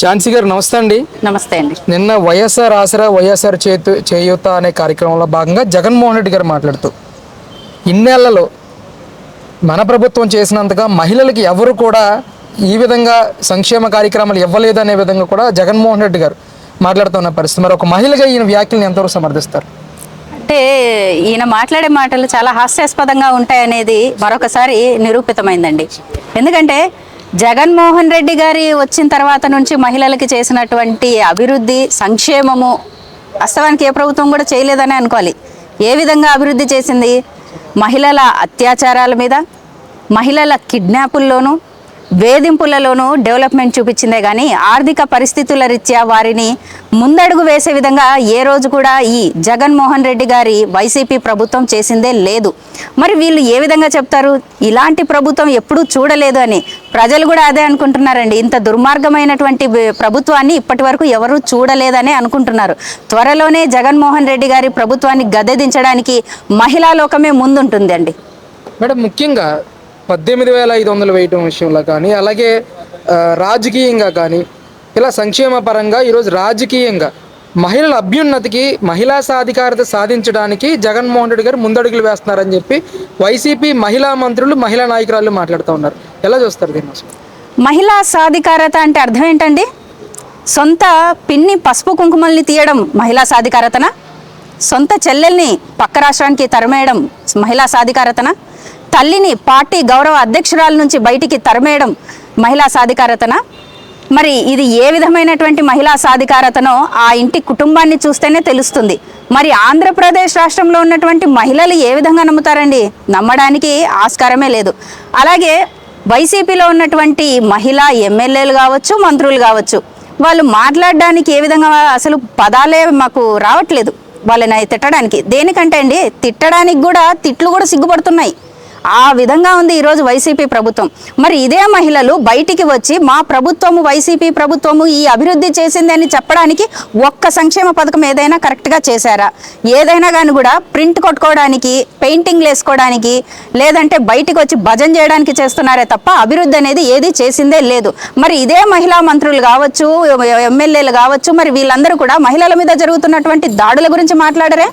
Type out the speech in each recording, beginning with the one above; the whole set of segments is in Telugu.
ఝాన్సీ గారు నమస్తే అండి. నమస్తే అండి. నిన్న వైఎస్ఆర్ ఆసరా వైఎస్ఆర్ చేతు చేయూత అనే కార్యక్రమంలో భాగంగా జగన్మోహన్ రెడ్డి గారు మాట్లాడుతూ ఇన్నేళ్ళలో మన ప్రభుత్వం చేసినంతగా మహిళలకి ఎవరు కూడా ఈ విధంగా సంక్షేమ కార్యక్రమాలు ఇవ్వలేదు అనే విధంగా కూడా జగన్మోహన్ రెడ్డి గారు మాట్లాడుతున్న పరిస్థితి. మరి ఒక మహిళగా ఈయన వ్యాఖ్యలను ఎంతవరకు సమర్థిస్తారు? అంటే ఈయన మాట్లాడే మాటలు చాలా హాస్యాస్పదంగా ఉంటాయనేది మరొకసారి నిరూపితమైందండి. ఎందుకంటే జగన్మోహన్ రెడ్డి గారి వచ్చిన తర్వాత నుంచి మహిళలకి చేసినటువంటి అభివృద్ధి సంక్షేమము వాస్తవానికి ఏ ప్రభుత్వం కూడా చేయలేదని అనుకోవాలి. ఏ విధంగా అభివృద్ధి చేసింది? మహిళల అత్యాచారాల మీద మహిళల కిడ్నాపుల్లోనూ వేధింపులలోనూ డెవలప్మెంట్ చూపించిందే కానీ ఆర్థిక పరిస్థితుల రీత్యా వారిని ముందడుగు వేసే విధంగా ఏ రోజు కూడా ఈ జగన్మోహన్ రెడ్డి గారి వైసీపీ ప్రభుత్వం చేసిందే లేదు. మరి వీళ్ళు ఏ విధంగా చెప్తారు? ఇలాంటి ప్రభుత్వం ఎప్పుడూ చూడలేదు అని ప్రజలు కూడా అదే అనుకుంటున్నారండి. ఇంత దుర్మార్గమైనటువంటి ప్రభుత్వాన్ని ఇప్పటి వరకు ఎవరూ చూడలేదనే అనుకుంటున్నారు. త్వరలోనే జగన్మోహన్ రెడ్డి గారి ప్రభుత్వాన్ని గద్దెదించడానికి మహిళా లోకమే ముందుంటుందండి. మేడం ముఖ్యంగా పద్దెనిమిది వేల ఐదు వందలు వేయటం విషయంలో కానీ అలాగే రాజకీయంగా కానీ ఇలా సంక్షేమ పరంగా ఈరోజు రాజకీయంగా మహిళల అభ్యున్నతికి మహిళా సాధికారత సాధించడానికి జగన్మోహన్ రెడ్డి గారు ముందడుగులు వేస్తున్నారని చెప్పి వైసీపీ మహిళా మంత్రులు మహిళా నాయకురాలు మాట్లాడుతూ ఉన్నారు. ఎలా చూస్తారు దీన్ని అసలు? మహిళా సాధికారత అంటే అర్థం ఏంటండి? సొంత పిన్ని పసుపు కుంకుమల్ని తీయడం మహిళా సాధికారతనా? సొంత చెల్లెల్ని పక్క రాష్ట్రానికి తరమేయడం మహిళా సాధికారతనా? తల్లిని పార్టీ గౌరవ అధ్యక్షురాల నుంచి బయటికి తరమేయడం మహిళా సాధికారతన? మరి ఇది ఏ విధమైనటువంటి మహిళా సాధికారతనో ఆ ఇంటి కుటుంబాన్ని చూస్తేనే తెలుస్తుంది. మరి ఆంధ్రప్రదేశ్ రాష్ట్రంలో ఉన్నటువంటి మహిళలు ఏ విధంగా నమ్ముతారండి? నమ్మడానికి ఆస్కారమే లేదు. అలాగే వైసీపీలో ఉన్నటువంటి మహిళా ఎమ్మెల్యేలు కావచ్చు మంత్రులు కావచ్చు వాళ్ళు మాట్లాడడానికి ఏ విధంగా అసలు పదాలే మాకు రావట్లేదు. వాళ్ళని తిట్టడానికి. దేనికంటే అండి తిట్టడానికి కూడా తిట్లు కూడా సిగ్గుపడుతున్నాయి. ఆ విధంగా ఉంది ఈరోజు వైసీపీ ప్రభుత్వం. మరి ఇదే మహిళలు బయటికి వచ్చి మా ప్రభుత్వము వైసీపీ ప్రభుత్వము ఈ అభివృద్ధి చేసింది అని చెప్పడానికి ఒక్క సంక్షేమ పథకం ఏదైనా కరెక్ట్గా చేశారా? ఏదైనా కానీ కూడా ప్రింట్ కొట్టుకోవడానికి పెయింటింగ్లు వేసుకోవడానికి లేదంటే బయటికి వచ్చి భజన చేయడానికి చేస్తున్నారే తప్ప అభివృద్ధి అనేది ఏది చేసిందే లేదు. మరి ఇదే మహిళా మంత్రులు కావచ్చు ఎమ్మెల్యేలు కావచ్చు మరి వీళ్ళందరూ కూడా మహిళల మీద జరుగుతున్నటువంటి దాడుల గురించి మాట్లాడరే?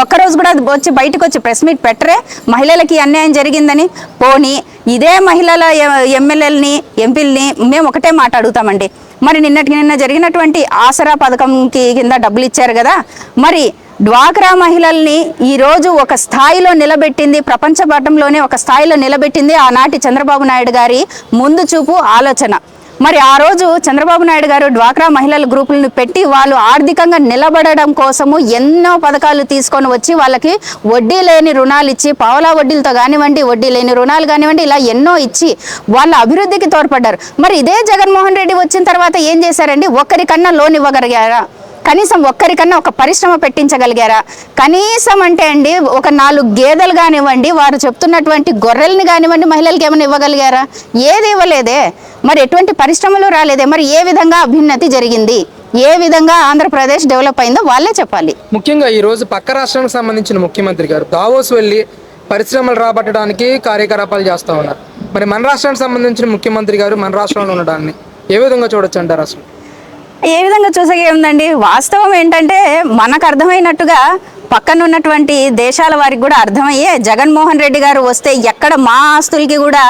ఒక్కరోజు కూడా వచ్చి బయటకు వచ్చి ప్రెస్ మీట్ పెట్టరే. మహిళలకి అన్యాయం జరిగిందని. పోనీ ఇదే మహిళల ఎమ్మెల్యేలని ఎంపీలని మేము ఒకటే మాట అడుగుతామండి. మరి నిన్నటి నిన్న జరిగినటువంటి ఆసరా పథకంకి కింద డబ్బులు ఇచ్చారు కదా. మరి డ్వాక్రా మహిళల్ని ఈరోజు ఒక స్థాయిలో నిలబెట్టింది ప్రపంచ పటంలోనే ఒక స్థాయిలో నిలబెట్టింది ఆనాటి చంద్రబాబు నాయుడు గారి ముందు చూపు ఆలోచన. మరి ఆ రోజు చంద్రబాబు నాయుడు గారు డ్వాక్రా మహిళల గ్రూపులను పెట్టి వాళ్ళు ఆర్థికంగా నిలబడడం కోసము ఎన్నో పథకాలు తీసుకొని వచ్చి వాళ్ళకి వడ్డీ లేని రుణాలు ఇచ్చి పావలా వడ్డీలతో కానివ్వండి వడ్డీ లేని రుణాలు కానివ్వండి ఇలా ఎన్నో ఇచ్చి వాళ్ళ అభివృద్ధికి తోడ్పడ్డారు. మరి ఇదే జగన్మోహన్ రెడ్డి వచ్చిన తర్వాత ఏం చేశారండి? ఒక్కరికన్నా లోన్ ఇవ్వగలిగారా? కనీసం ఒక్కరికన్నా ఒక పరిశ్రమ పెట్టించగలిగారా? కనీసం అంటే అండి ఒక నాలుగు గేదెలు కానివ్వండి వారు చెప్తున్నటువంటి గొర్రెల్ని కానివ్వండి మహిళలకి ఏమైనా ఇవ్వగలిగారా? ఏది ఇవ్వలేదే. మరి ఎటువంటి పరిశ్రమలు రాలేదే. మరి ఏ విధంగా అభ్యున్నతి జరిగింది? ఏ విధంగా ఆంధ్రప్రదేశ్ డెవలప్ అయిందో వాళ్ళే చెప్పాలి. ముఖ్యంగా ఈ రోజు పక్క రాష్ట్రానికి సంబంధించిన ముఖ్యమంత్రి గారు దావోస్ వెళ్ళి పరిశ్రమలు రాబట్టడానికి కార్యకలాపాలు చేస్తూ ఉన్నారు. మరి మన రాష్ట్రానికి సంబంధించిన ముఖ్యమంత్రి గారు మన రాష్ట్రంలో ఉండడాన్ని ఏ విధంగా చూడొచ్చు అంటారు అసలు? ఏ విధంగా చూసాక ఏముందండి? వాస్తవం ఏంటంటే మనకు అర్థమైనట్టుగా పక్కన ఉన్నటువంటి దేశాల వారికి కూడా అర్థమయ్యే జగన్మోహన్ రెడ్డి గారు వస్తే ఎక్కడ మా ఆస్తులకి కూడా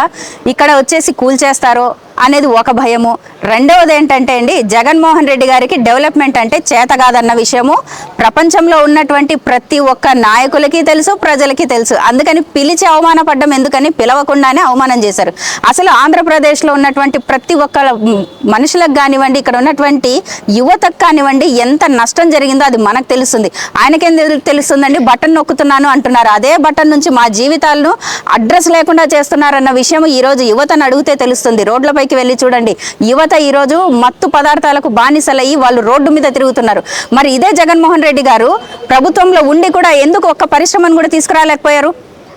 ఇక్కడ వచ్చేసి కూల్చేస్తారో అనేది ఒక భయము. రెండవది ఏంటంటే అండి జగన్మోహన్ రెడ్డి గారికి డెవలప్మెంట్ అంటే చేత కాదన్న విషయము. ప్రపంచంలో ఉన్నటువంటి ప్రతి ఒక్క నాయకులకి తెలుసు ప్రజలకి తెలుసు. అందుకని పిలిచి అవమానపడ్డం ఎందుకని పిలవకుండానే అవమానం చేశారు. అసలు ఆంధ్రప్రదేశ్లో ఉన్నటువంటి ప్రతి ఒక్క మనుషులకు కానివ్వండి ఇక్కడ ఉన్నటువంటి యువతకు కానివ్వండి ఎంత నష్టం జరిగిందో అది మనకు తెలుస్తుంది. ఆయనకేం తెలుస్తుందండి? బటన్ నొక్కుతున్నాను అంటున్నారు. అదే బటన్ నుంచి మా జీవితాలను అడ్రస్ లేకుండా చేస్తున్నారన్న విషయం ఈ రోజు యువతను అడిగితే తెలుస్తుంది. రోడ్లపై రోడ్లపైకి వెళ్ళి చూడండి. యువత ఈ రోజు మత్తు పదార్థాలకు బానిసలయ్యి వాళ్ళు రోడ్డు మీద తిరుగుతున్నారు. మరి ఇదే జగన్మోహన్ రెడ్డి గారు ప్రభుత్వంలో ఉండి కూడా ఎందుకు ఒక్క పరిశ్రమను కూడా తీసుకురాలేకపోయారు?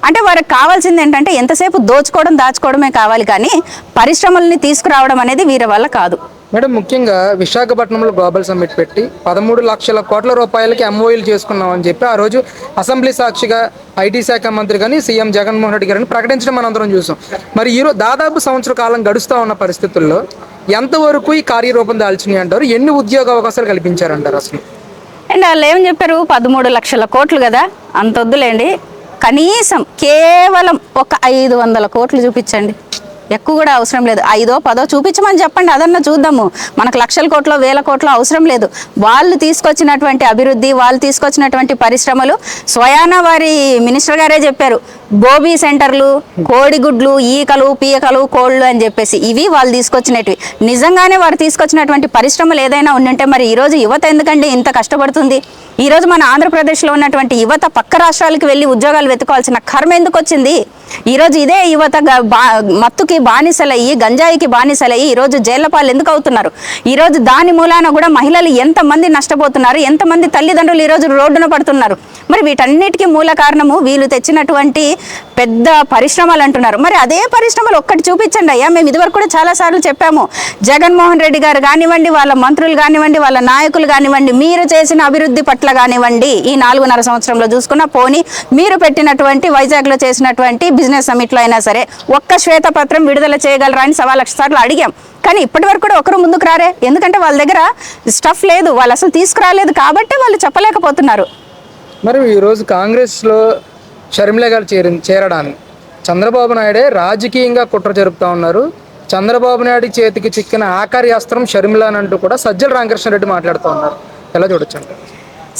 అంటే వారికి కావాల్సింది ఏంటంటే ఎంతసేపు దోచుకోవడం దాచుకోవడమే కావాలి కానీ పరిశ్రమల్ని తీసుకురావడం అనేది వీరి వల్ల కాదు. మేడం ముఖ్యంగా విశాఖపట్నంలో గ్లోబల్ సమ్మిట్ పెట్టి పదమూడు లక్షల కోట్ల రూపాయలకి ఎంఓఈలు చేసుకున్నాం అని చెప్పి ఆ రోజు అసెంబ్లీ సాక్షిగా ఐటీ శాఖ మంత్రి కానీ సీఎం జగన్మోహన్ రెడ్డి గారిని ప్రకటించడం మనం అందరం చూసాం. మరి ఈరోజు దాదాపు సంవత్సర కాలం గడుస్తూ ఉన్న పరిస్థితుల్లో ఎంతవరకు ఈ కార్యరూపం దాల్చినాయి అంటారు? ఎన్ని ఉద్యోగ అవకాశాలు కల్పించారంటారు అసలు? అండ్ వాళ్ళు ఏం చెప్పారు? పదమూడు లక్షల కోట్లు కదా అంత వద్దులేండి. కనీసం కేవలం ఒక ఐదు వందల కోట్లు చూపించండి. ఎక్కువ కూడా అవసరం లేదు. ఐదో పదో చూపించమని చెప్పండి. అదన్నా చూద్దాము. మనకు లక్షల కోట్లో వేల కోట్లో అవసరం లేదు. వాళ్ళు తీసుకొచ్చినటువంటి అభివృద్ధి వాళ్ళు తీసుకొచ్చినటువంటి పరిశ్రమలు స్వయాన వారి మినిస్టర్ గారే చెప్పారు. గోబీ సెంటర్లు కోడిగుడ్లు ఈకలు పీకలు కోళ్ళు అని చెప్పేసి ఇవి వాళ్ళు తీసుకొచ్చినవి నిజంగానే వారు తీసుకొచ్చినటువంటి పరిశ్రమలు ఏదైనా ఉండింటే మరి ఈరోజు యువత ఎందుకండి ఇంత కష్టపడుతుంది? ఈరోజు మన ఆంధ్రప్రదేశ్లో ఉన్నటువంటి యువత పక్క రాష్ట్రాలకు వెళ్ళి ఉద్యోగాలు వెతుకోవాల్సిన కర్మ ఎందుకు వచ్చింది ఈరోజు ఇదే యువత బా మత్తుకి బానిసలయ్యి గంజాయికి బానిసలయ్యి ఈరోజు జైళ్ళ పాలు ఎందుకు అవుతున్నారు? ఈరోజు దాని మూలాన కూడా మహిళలు ఎంతమంది నష్టపోతున్నారు? ఎంతమంది తల్లిదండ్రులు ఈరోజు రోడ్డున పడుతున్నారు? మరి వీటన్నిటికీ మూల కారణము వీళ్ళు తెచ్చినటువంటి పెద్ద పరిశ్రమలు అంటున్నారు. మరి అదే పరిశ్రమలు ఒక్కటి చూపించండి అయ్యా. మేము ఇదివరకు కూడా చాలాసార్లు చెప్పాము. జగన్మోహన్ రెడ్డి గారు కానివ్వండి వాళ్ళ మంత్రులు కానివ్వండి వాళ్ళ నాయకులు కానివ్వండి మీరు చేసిన అభివృద్ధి పట్ల కానివ్వండి ఈ నాలుగున్నర సంవత్సరంలో చూసుకున్న పోనీ మీరు పెట్టినటువంటి వైజాగ్లో చేసినటువంటి బిజినెస్ సమిట్లో అయినా సరే ఒక్క శ్వేతపత్రం విడుదల చేయగలరా అని సవా లక్ష సార్లు అడిగాం. కానీ ఇప్పటి వరకు కూడా ఒకరు ముందుకు రారే. ఎందుకంటే వాళ్ళ దగ్గర స్టఫ్ లేదు. వాళ్ళు అసలు తీసుకురాలేదు కాబట్టి వాళ్ళు చెప్పలేకపోతున్నారు. మరి ఈరోజు కాంగ్రెస్లో షర్మిల గారు చేరి చేరడానికి చంద్రబాబు నాయుడే రాజకీయంగా కుట్ర జరుపుతా ఉన్నారు. చంద్రబాబు నాయుడు చేతికి చిక్కిన ఆఖరి అస్త్రం షర్మిల అని అంటూ కూడా సజ్జల రామకృష్ణారెడ్డి మాట్లాడుతూ ఉన్నారు. ఎలా చూడొచ్చు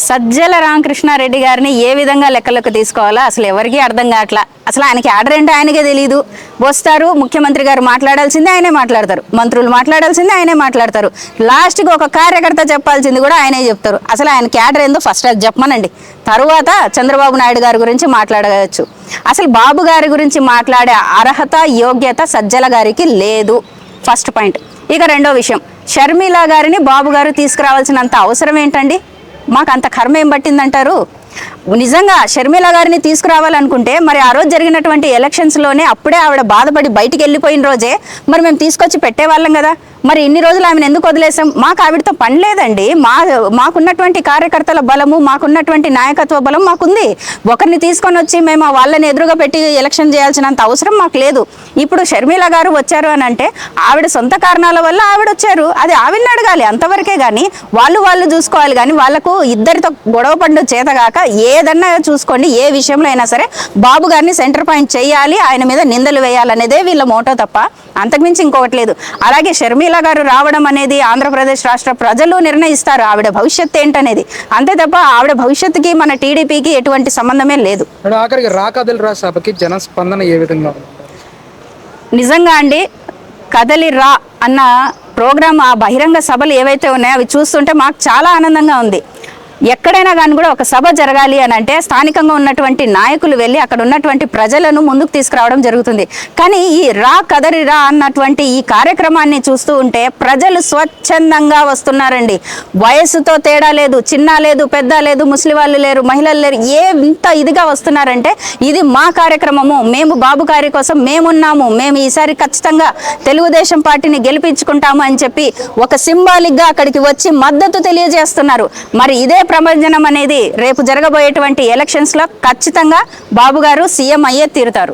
సజ్జల రామకృష్ణారెడ్డి గారిని ఏ విధంగా లెక్కలోకి తీసుకోవాలో అసలు ఎవరికీ అర్థం కావట్లా. అసలు ఆయనకి ఆర్డర్ ఏంటో ఆయనకే తెలియదు వస్తారు ముఖ్యమంత్రి గారు మాట్లాడాల్సిందే ఆయనే మాట్లాడతారు. మంత్రులు మాట్లాడాల్సిందే ఆయనే మాట్లాడతారు. లాస్ట్కి ఒక కార్యకర్త చెప్పాల్సింది కూడా ఆయనే చెప్తారు. అసలు ఆయన క్యాడర్ ఏందో ఫస్ట్ అది చెప్పమనండి. తరువాత చంద్రబాబు నాయుడు గారి గురించి మాట్లాడవచ్చు. అసలు బాబు గారి గురించి మాట్లాడే అర్హత యోగ్యత సజ్జల గారికి లేదు. First point. ఇక రెండో విషయం. షర్మిల గారిని బాబు గారు తీసుకురావాల్సినంత అవసరం ఏంటండి? మాకు అంత కర్మ ఏం పట్టిందంటారు? నిజంగా షర్మిల గారిని తీసుకురావాలనుకుంటే మరి ఆ రోజు జరిగినటువంటి ఎలక్షన్స్లోనే అప్పుడే ఆవిడ బాధపడి బయటికి వెళ్ళిపోయిన రోజే మరి మేము తీసుకొచ్చి పెట్టేవాళ్ళం కదా. మరి ఇన్ని రోజులు ఆమెను ఎందుకు వదిలేసాం మాకు ఆవిడతో పని లేదండి. మా మాకున్నటువంటి కార్యకర్తల బలము మాకున్నటువంటి నాయకత్వ బలం మాకుంది. ఒకరిని తీసుకొని వచ్చి మేము వాళ్ళని ఎదురుగా పెట్టి ఎలక్షన్ చేయాల్సినంత అవసరం మాకు లేదు. ఇప్పుడు షర్మిల గారు వచ్చారు అని అంటే ఆవిడ సొంత కారణాల వల్ల ఆవిడ వచ్చారు అది ఆవిడని అడగాలి అంతవరకే కానీ వాళ్ళు వాళ్ళు చూసుకోవాలి కానీ వాళ్ళకు ఇద్దరితో గొడవ పండు చేతగాక ఏదన్నా చూసుకోండి ఏ విషయంలో అయినా సరే బాబు గారిని సెంటర్ పాయింట్ చేయాలి ఆయన మీద నిందలు వేయాలనేదే వీళ్ళ మోటో తప్ప అంతకుమించి ఇంకొకటి లేదు. అలాగే షర్మిల గారు రావడం అనేది ఆంధ్రప్రదేశ్ రాష్ట్ర ప్రజలు నిర్ణయిస్తారు. ఆవిడ భవిష్యత్తు ఏంటనేది. అంతే తప్ప ఆవిడ భవిష్యత్తుకి మన టీడీపీకి ఎటువంటి సంబంధమే లేదు. ఆఖరికి రా సభకి జనస్పందన ఏ విధంగా నిజంగా అండి కదలి రా అన్న ప్రోగ్రామ్ ఆ బహిరంగ సభలు ఏవైతే ఉన్నాయో అవి చూస్తుంటే మాకు చాలా ఆనందంగా ఉంది. ఎక్కడైనా కానీ కూడా ఒక సభ జరగాలి అని అంటే స్థానికంగా ఉన్నటువంటి నాయకులు వెళ్ళి అక్కడ ఉన్నటువంటి ప్రజలను ముందుకు తీసుకురావడం జరుగుతుంది. కానీ ఈ రా కదరి రా అన్నటువంటి ఈ కార్యక్రమాన్ని చూస్తూ ఉంటే ప్రజలు స్వచ్ఛందంగా వస్తున్నారండి. వయసుతో తేడా లేదు చిన్న లేదు పెద్ద లేదు ముస్లివాళ్ళు లేరు మహిళలు లేరు ఏ ఇంత ఇదిగా వస్తున్నారంటే ఇది మా కార్యక్రమము మేము బాబు గారి కోసం మేమున్నాము మేము ఈసారి ఖచ్చితంగా తెలుగుదేశం పార్టీని గెలిపించుకుంటాము అని చెప్పి ఒక సింబాలిక్గా అక్కడికి వచ్చి మద్దతు తెలియజేస్తున్నారు. మరి ఇదే ప్రపంచనం అనేది రేపు జరగబోయేటువంటి ఎలక్షన్స్లో ఖచ్చితంగా బాబు గారు సీఎం అయ్యే తీరుతారు.